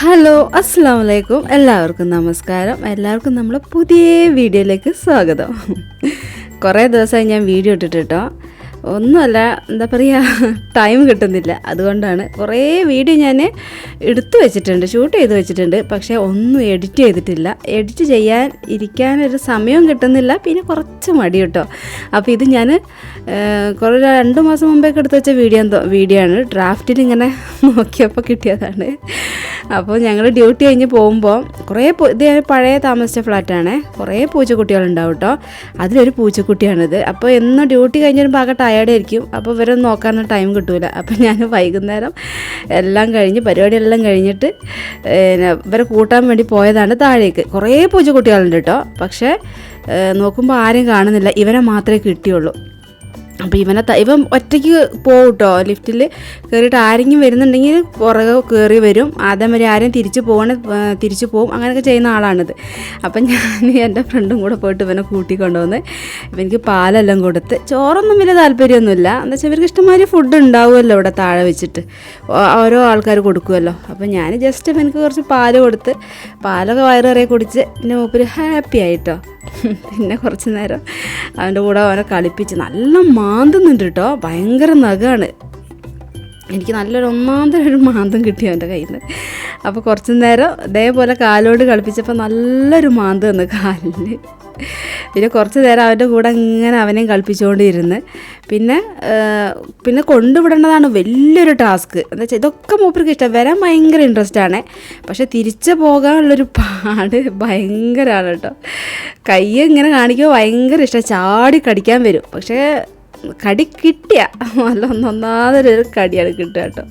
Hello അസ്സാം വലൈക്കും എല്ലാവർക്കും നമസ്കാരം. എല്ലാവർക്കും നമ്മളെ പുതിയ വീഡിയോയിലേക്ക് സ്വാഗതം. കുറേ ദിവസമായി ഞാൻ വീഡിയോ ഇട്ടിട്ട് ഒന്നുമല്ല എന്താ പറയുക ടൈം കിട്ടുന്നില്ല. അതുകൊണ്ടാണ് കുറേ വീഡിയോ ഞാൻ എടുത്തു വെച്ചിട്ടുണ്ട് ഷൂട്ട് ചെയ്ത് വെച്ചിട്ടുണ്ട്. പക്ഷേ ഒന്നും എഡിറ്റ് ചെയ്തിട്ടില്ല. എഡിറ്റ് ചെയ്യാൻ ഇരിക്കാനൊരു സമയവും കിട്ടുന്നില്ല. പിന്നെ കുറച്ച് മടി കേട്ടോ. അപ്പോൾ ഇത് ഞാൻ കുറേ രണ്ട് മാസം മുമ്പേക്ക് എടുത്ത് വെച്ച വീഡിയോ വീഡിയോ ആണ്. ഡ്രാഫ്റ്റിൽ ഇങ്ങനെ നോക്കിയപ്പോൾ കിട്ടിയതാണ്. അപ്പോൾ ഞങ്ങൾ ഡ്യൂട്ടി കഴിഞ്ഞ് പോകുമ്പോൾ കുറേ ഇത് പഴയ താമസിച്ച ഫ്ലാറ്റാണ് കുറേ പൂച്ചക്കുട്ടികളുണ്ടാവും കേട്ടോ. അതിലൊരു പൂച്ചക്കുട്ടിയാണിത്. അപ്പോൾ എന്നും ഡ്യൂട്ടി കഴിഞ്ഞൊരു ഭാഗം ആകെ ടയേർഡ് ആയിരിക്കും. അപ്പോൾ ഇവരെ നോക്കാനൊന്നും ടൈം കിട്ടൂല. അപ്പോൾ ഞാൻ വൈകുന്നേരം എല്ലാം കഴിഞ്ഞ് പരിപാടിയെല്ലാം കഴിഞ്ഞിട്ട് ഇവരെ കൂട്ടാൻ വേണ്ടി പോയതാണ് താഴേക്ക്. കുറേ പൂച്ചക്കുട്ടികളുണ്ട് കേട്ടോ പക്ഷേ നോക്കുമ്പോൾ ആരും കാണുന്നില്ല. ഇവരെ മാത്രമേ കിട്ടിയുള്ളൂ. അപ്പോൾ ഇവനെ ഇവം ഇവൻ ഒറ്റയ്ക്ക് പോകും കേട്ടോ ലിഫ്റ്റിൽ കയറിയിട്ട് ആരെങ്കിലും വരുന്നുണ്ടെങ്കിൽ പുറകെ കയറി വരും. ആദ്യം വരെ ആരെയും തിരിച്ച് പോകണ തിരിച്ച് പോകും അങ്ങനെയൊക്കെ ചെയ്യുന്ന ആളാണിത്. അപ്പം ഞാൻ എന്റെ ഫ്രണ്ടും കൂടെ പോയിട്ട് ഇവനെ കൂട്ടിക്കൊണ്ടുവന്ന് ഇവനിക്ക് പാലെല്ലാം കൊടുത്ത് ചോറൊന്നും വലിയ താല്പര്യമൊന്നുമില്ല. എന്താ വെച്ചാൽ ഇവർക്ക് ഇഷ്ടമാതിരി ഫുഡ് ഉണ്ടാവുമല്ലോ ഇവിടെ താഴെ വെച്ചിട്ട്. ഓരോ ആൾക്കാർ കൊടുക്കുമല്ലോ. അപ്പം ഞാൻ ജസ്റ്റ് ഇവനക്ക് കുറച്ച് പാൽ കൊടുത്ത് പാലൊക്കെ വയറേറെ കുടിച്ച് എന്റെ മൂപ്പര് ഹാപ്പി ആയിട്ടോ. പിന്നെ കുറച്ച് നേരം അവന്റെ കൂടെ അവനെ കളിപ്പിച്ച് നല്ല മാന്തുന്നുണ്ട് കേട്ടോ ഭയങ്കര നഖമാണ് എനിക്ക് നല്ലൊരു ഒന്നാന്തരം ഒരു മാന്തം കിട്ടി അവന്റെ കയ്യിൽ നിന്ന് അപ്പോൾ കുറച്ച് നേരം ഇതേപോലെ കാലോട് കളിപ്പിച്ചപ്പോൾ നല്ലൊരു മാന്തം തന്നു കാലിന് പിന്നെ കുറച്ച് നേരം അവന്റെ കൂടെ ഇങ്ങനെ അവനെയും കളിപ്പിച്ചുകൊണ്ടിരുന്ന്. പിന്നെ പിന്നെ കൊണ്ടുവിടേണ്ടതാണ് വലിയൊരു ടാസ്ക്. എന്താ വെച്ചാൽ ഇതൊക്കെ മൂപ്പർക്ക് ഇഷ്ടം. വരാൻ ഭയങ്കര ഇൻട്രസ്റ്റ് ആണ്. പക്ഷെ തിരിച്ചു പോകാനുള്ളൊരു പാട് ഭയങ്കരമാണ് കേട്ടോ. കൈ ഇങ്ങനെ കാണിക്കുമ്പോൾ ഭയങ്കര ഇഷ്ടം. ചാടി കടിക്കാൻ വരും. പക്ഷേ കടി കിട്ടിയ നല്ല ഒന്നൊന്നാതൊരു കടിയാണ് കിട്ടുക കേട്ടോ.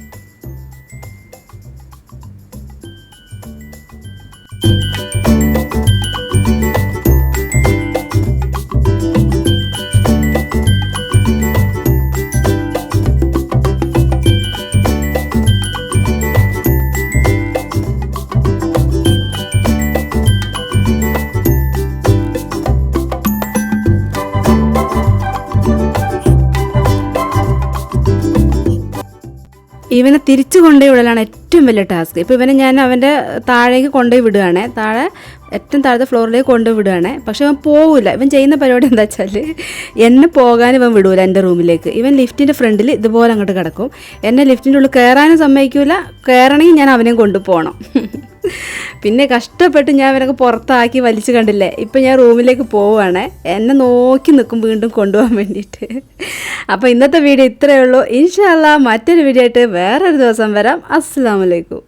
ഇവനെ തിരിച്ചു കൊണ്ടുപോയി വിടലാണ് ഏറ്റവും വലിയ ടാസ്ക്. ഇപ്പോൾ ഇവനെ ഞാൻ അവന്റെ താഴേക്ക് കൊണ്ടുപോയി വിടുകയാണ് താഴെ ഏറ്റവും താഴത്തെ ഫ്ലോറിലേക്ക് കൊണ്ടുപോയി വിടുകയാണ് പക്ഷെ അവൻ പോകില്ല ഇവൻ ചെയ്യുന്ന പരിപാടി എന്താ വെച്ചാൽ എന്നെ പോകാൻ ഇവൻ വിടൂല എന്റെ റൂമിലേക്ക്. ഇവൻ ലിഫ്റ്റിന്റെ ഫ്രണ്ടിൽ ഇതുപോലെ അങ്ങോട്ട് കിടക്കും. എന്നെ ലിഫ്റ്റിന്റെ ഉള്ളിൽ കയറാനും സമ്മതിക്കില്ല കയറണമെങ്കിൽ ഞാൻ അവനെയും കൊണ്ടുപോകണം പിന്നെ കഷ്ടപ്പെട്ട് ഞാൻ ഇവനൊക്കെ പുറത്താക്കി വലിച്ചു കണ്ടില്ലേ? ഇപ്പം ഞാൻ റൂമിലേക്ക് പോവുകയാണ്. എന്നെ നോക്കി നിൽക്കും വീണ്ടും കൊണ്ടുപോകാൻ വേണ്ടിയിട്ട്. അപ്പോൾ ഇന്നത്തെ വീഡിയോ ഇത്രയേ ഉള്ളൂ. ഇൻഷാല്ല മറ്റൊരു വീഡിയോ ആയിട്ട് വേറൊരു ദിവസം വരാം. അസ്സാം വലൈക്കും